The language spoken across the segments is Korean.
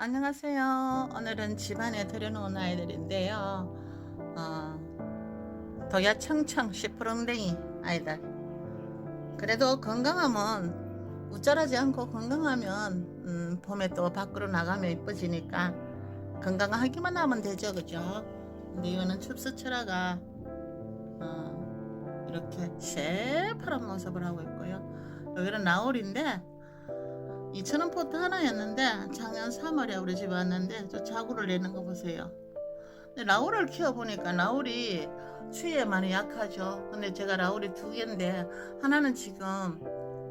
안녕하세요. 오늘은 집안에 들여놓은 아이들인데요. 어, 도야 청청 시푸렁댕이 아이들. 그래도 건강하면 우쭐하지 않고 건강하면 음, 봄에 또 밖으로 나가면 이뻐지니까 건강하기만 하면 되죠, 그죠? 근데 이거는 춥스철아가 어, 이렇게 새파란 모습을 하고 있고요. 여기는 나올인데 2,000원 포트 하나였는데 작년 3월에 우리 집에 왔는데 저 자구를 내는 거 보세요. 근데 라울을 키워보니까 라울이 추위에 많이 약하죠. 근데 제가 라울이 두 개인데 하나는 지금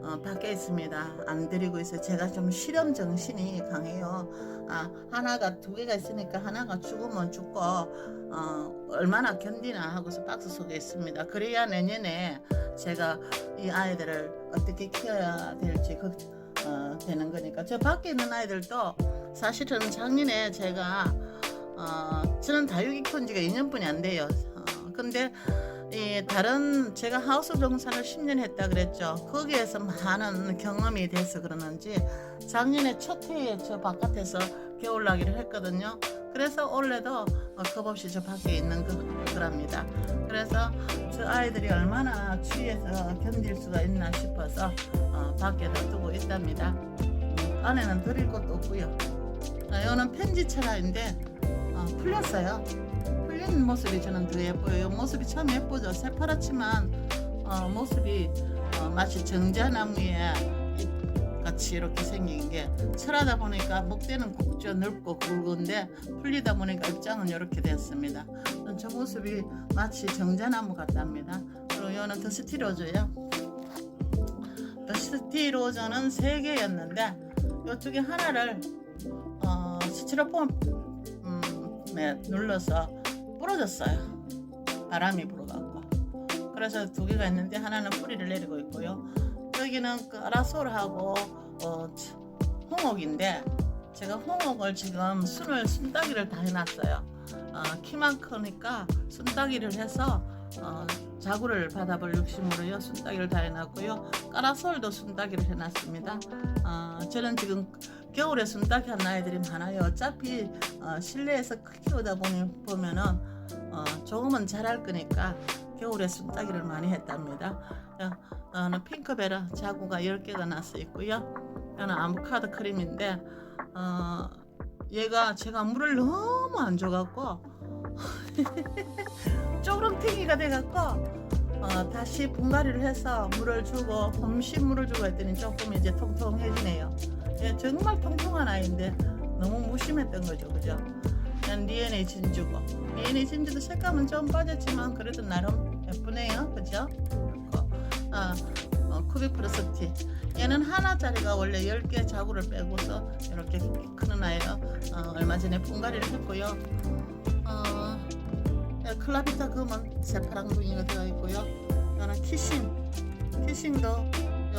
어, 밖에 있습니다. 안 드리고 있어요. 제가 좀 실험 정신이 강해요. 아, 하나가 두 개가 있으니까 하나가 죽으면 죽고 어, 얼마나 견디나 하고서 박스 속에 있습니다. 그래야 내년에 제가 이 아이들을 어떻게 키워야 될지 걱, 어, 되는 거니까 저 밖에 있는 아이들도 사실은 작년에 제가 어, 저는 다육이 키운 지가 2년뿐이 안 돼요. 어, 근데 이 다른 제가 하우스 동산을 10년 했다 그랬죠. 거기에서 많은 경험이 돼서 그러는지 작년에 첫 해에 저 바깥에서 겨울나기를 했거든요. 그래서 올해도 어, 겁없이 저 밖에 있는 거, 거랍니다. 그래서 저 아이들이 얼마나 추위에서 견딜 수가 있나 싶어서 어, 밖에 놔두고 있답니다. 음, 안에는 드릴 것도 없고요. 아, 이거는 편지차라인데 어, 풀렸어요. 풀린 모습이 저는 더 예뻐요. 이 모습이 참 예쁘죠. 새파랗지만 어, 모습이 어, 마치 정자나무에 잎 같이 이렇게 생긴 게 철하다 보니까 목대는 굵죠 넓고 굵은데 풀리다 보니까 입장은 이렇게 됐습니다. 저 모습이 마치 정자나무 같답니다. 그리고 이거는 더스티로즈예요. 더스티로즈는 세 개였는데 이쪽에 하나를 어, 스티로폼 음, 네, 눌러서 부러졌어요. 바람이 불어갖고. 그래서 두 개가 있는데 하나는 뿌리를 내리고 있고요. 여기는 그 아라솔하고 어, 홍옥인데 제가 홍옥을 지금 순을 순따기를 다 해놨어요. 어, 키만 크니까 순따기를 해서 어, 자구를 받아볼 욕심으로요 순따기를 다 해놨고요. 까라솔도 순따기를 해놨습니다. 어, 저는 지금 겨울에 순따기 한 아이들이 많아요. 어차피 어, 실내에서 키우다 보니 보면은 어, 조금은 자랄 거니까 겨울에 순따기를 많이 했답니다. 어, 는 핑크베라 자구가 10개가 났어 있고요. 이거는 아보카도 크림인데 어, 얘가 제가 물을 너무 안 줘갖고 쪼그렁탱이가 돼갖고 어, 다시 분갈이를 해서 물을 주고 봄신 물을 주고 했더니 조금 이제 통통해지네요. 얘 정말 통통한 아이인데 너무 무심했던 거죠, 그죠? 난 DNA 진주고 DNA 진주도 색감은 좀 빠졌지만 그래도 나름 예쁘네요, 그죠? 어, 어, 쿠비 프로스티. 얘는 하나짜리가 원래 10개 자구를 빼고서 이렇게 크는 아이요 어, 얼마 전에 분갈이를 했고요. 어, 예, 클라비타 금은 새파랑둥이가 되어 있고요. 이거는 키싱. 키싱도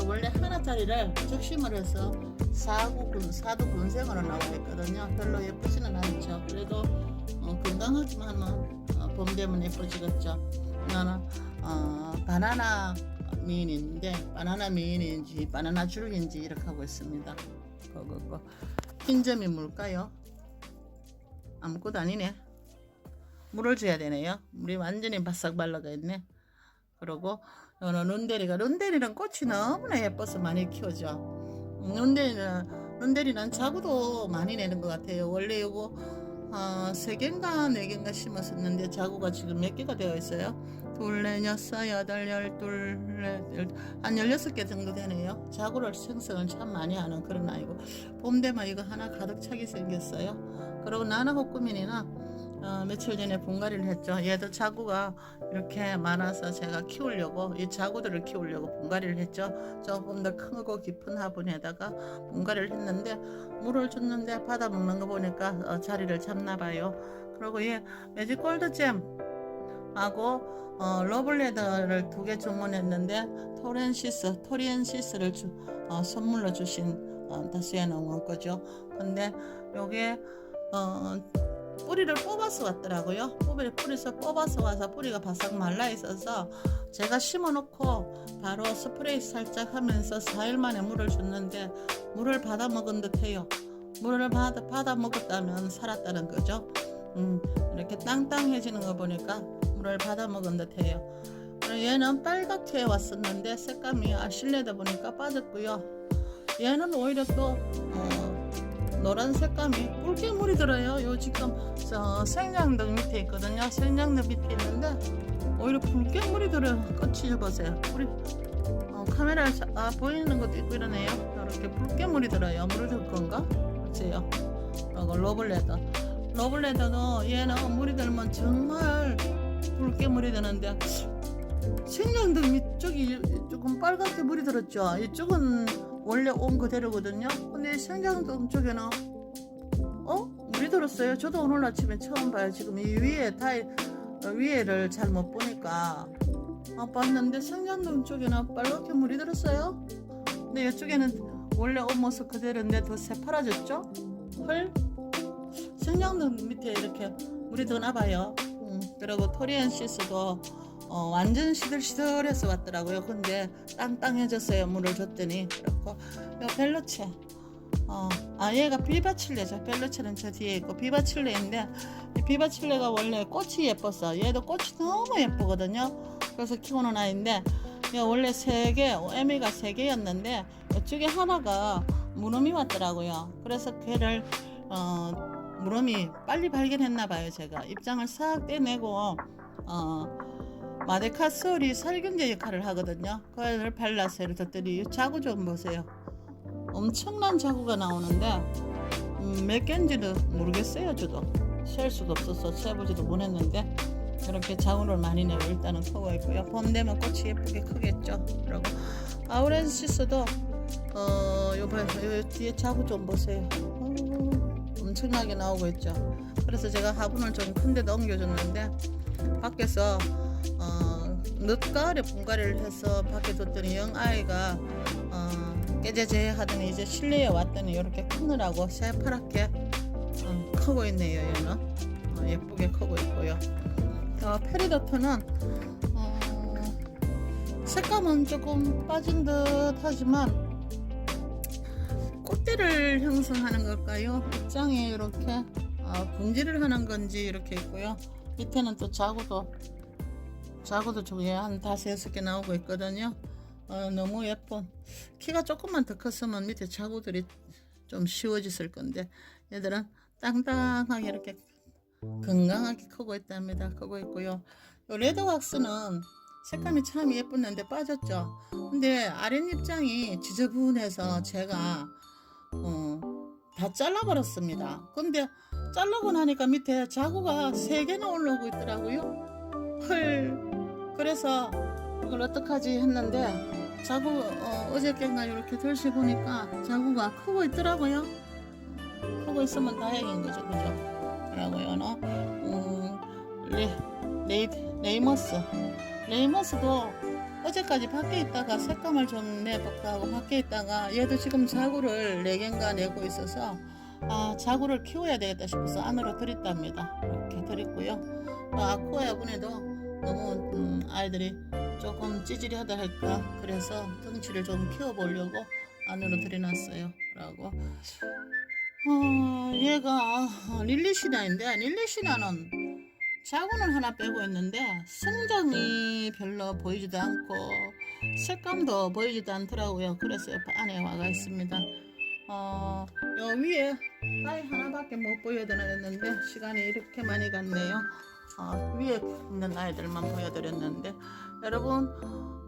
원래 하나짜리를 적심을 해서 사구 군, 사두 군생으로 나와 있거든요. 별로 예쁘지는 않죠. 그래도 어, 건강하지만은 어, 봄 되면 예뻐지겠죠 나는 어, 바나나 미인인데 바나나 미인인지 바나나 줄기인지 이렇게 하고 있습니다. 그거 흰 점이 뭘까요? 아무것도 아니네. 물을 줘야 되네요. 물이 완전히 바싹 말라가 있네. 그리고 이거는 룬데리가 룬데리는 꽃이 너무나 예뻐서 많이 키워져. 룬데리는 룬데리는 자구도 많이 내는 것 같아요. 원래 이거 어, 세 개인가 네 개인가 심었었는데 자구가 지금 몇 개가 되어 있어요. 둘, 넷, 여섯, 여덟, 열, 둘, 넷, 열, 한 열여섯 개 정도 되네요. 자구를 생성을 참 많이 하는 그런 아이고 봄 되면 이거 하나 가득 차게 생겼어요. 그리고 나나 호꾸민이나 어, 며칠 전에 분갈이를 했죠. 얘도 자구가 이렇게 많아서 제가 키우려고 이 자구들을 키우려고 분갈이를 했죠. 조금 더 크고 깊은 화분에다가 분갈이를 했는데 물을 줬는데 받아 먹는 거 보니까 어, 자리를 잡나 봐요. 그리고 얘 매직 골드잼 하고 어, 러블레더를 두 개 주문했는데 토렌시스, 토리엔시스를 주, 어, 선물로 주신 어, 다수의 농원 거죠. 근데 요게 어, 뿌리를 뽑아서 왔더라고요. 뿌리를 뿌리서 뽑아서 와서 뿌리가 바싹 말라 있어서 제가 심어놓고 바로 스프레이 살짝 하면서 4일 만에 물을 줬는데 물을 받아 먹은 듯해요. 물을 받아, 받아 먹었다면 살았다는 거죠. 음, 이렇게 땅땅해지는 거 보니까 물을 받아 먹은 듯해요. 얘는 빨갛게 왔었는데 색감이 아 실내다 보니까 빠졌고요. 얘는 오히려 또 어, 노란 색감이 붉게 물이 들어요. 요 지금 저 생장등 밑에 있거든요. 생장등 밑에 있는데 오히려 붉게 물이 들어요. 끝이 보세요. 우리 어, 카메라에 자- 아, 보이는 것도 있고 이러네요. 이렇게 붉게 물이 들어요. 물을 들 건가? 글쎄요. 그리고 로블레더. 로블레더도 얘는 물이 들면 정말 붉게 물이 드는데 생장등 밑쪽이 조금 빨갛게 물이 들었죠. 이쪽은 원래 온 그대로거든요. 근데 이 생장등 쪽에는 어 물이 들었어요. 저도 오늘 아침에 처음 봐요. 지금 이 위에 타일 어, 위에를 잘 못 보니까 아, 봤는데 생장등 쪽에는 빨갛게 물이 들었어요. 근데 이쪽에는 원래 온 모습 그대로인데 더 새파라졌죠? 헐 생장등 밑에 이렇게 물이 드나 봐요. 음, 그리고 토리안 시스도 어, 완전 시들시들해서 왔더라고요. 근데 땅땅해졌어요. 물을 줬더니 그렇고 요 벨로체 어, 아 얘가 비바칠레죠. 벨로체는 저 뒤에 있고 비바칠레인데 이 비바칠레가 원래 꽃이 예뻤어. 얘도 꽃이 너무 예쁘거든요. 그래서 키우는 아이인데 얘 원래 세 개, 애미가 세 개였는데 이쪽에 하나가 무름이 왔더라고요. 그래서 걔를 어, 무름이 빨리 발견했나 봐요. 제가 입장을 싹 떼내고 어, 마데카솔이 살균제 역할을 하거든요. 그걸 발라서 이렇게 뒀더니 이 자구 좀 보세요. 엄청난 자구가 나오는데 음, 몇 개인지도 모르겠어요. 저도 셀 수도 없어서 세보지도 못했는데 이렇게 자구를 많이 내고 일단은 크고 있고요. 봄 되면 꽃이 예쁘게 크겠죠. 그리고 아우렌시스도 어, 요, 봐- 요 뒤에 자구 좀 보세요. 어, 엄청나게 나오고 있죠. 그래서 제가 화분을 좀 큰 데 넘겨줬는데 밖에서 어, 늦가을에 분갈이를 해서 밖에 뒀더니 영 아이가 어, 깨재재 하더니 이제 실내에 왔더니 이렇게 크느라고 새파랗게 어, 크고 있네요 얘는. 어, 예쁘게 크고 있고요. 어, 페리더트는 어, 색감은 조금 빠진 듯 하지만 꽃대를 형성하는 걸까요? 입장에 이렇게 어, 분질을 하는 건지 이렇게 있고요. 밑에는 또 자구도 자구도 저기 한 다섯 여섯 개 나오고 있거든요. 어, 너무 예쁜 키가 조금만 더 컸으면 밑에 자구들이 좀 쉬워졌을 건데 얘들은 땅땅하게 이렇게 건강하게 크고 있답니다. 크고 있고요. 요 레드 왁스는 색감이 참 예뻤는데 빠졌죠. 근데 아랫입장이 지저분해서 제가 어, 다 잘라버렸습니다. 근데 자르고 나니까 밑에 자구가 세 개나 올라오고 있더라고요. 헐. 그래서 이걸 어떡하지 했는데 자구 어, 어저께인가 이렇게 들시 보니까 자구가 크고 있더라고요. 크고 있으면 다행인 거죠, 그죠? 그러고요, 너. 음, 레, 레이, 레이머스. 레이머스도 어제까지 밖에 있다가 색감을 좀 내볼까 하고 밖에 있다가 얘도 지금 자구를 4개인가 내고 있어서 아, 자구를 키워야 되겠다 싶어서 안으로 들였답니다. 이렇게 들였고요. 또 아쿠아 분에도 너무 음, 아이들이 조금 찌질하다 할까 그래서 덩치를 좀 키워보려고 안으로 들여놨어요. 라고 어, 얘가 릴리시나인데 릴리시나는 자구는 하나 빼고 있는데 성장이 별로 보이지도 않고 색감도 보이지도 않더라고요. 그래서 옆 안에 와가 있습니다. 어, 요 위에 아이 하나밖에 못 보여드렸는데 시간이 이렇게 많이 갔네요. 어, 위에 있는 아이들만 보여드렸는데 여러분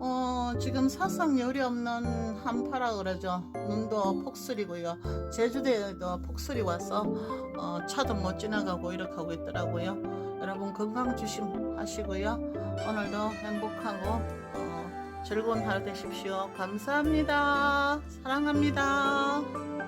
어, 지금 사상 열이 없는 한파라 그러죠. 눈도 폭설이고요. 제주도에도 폭설이 와서 어, 차도 못 지나가고 이렇게 하고 있더라고요. 여러분 건강 조심하시고요. 오늘도 행복하고 어, 즐거운 하루 되십시오. 감사합니다. 사랑합니다.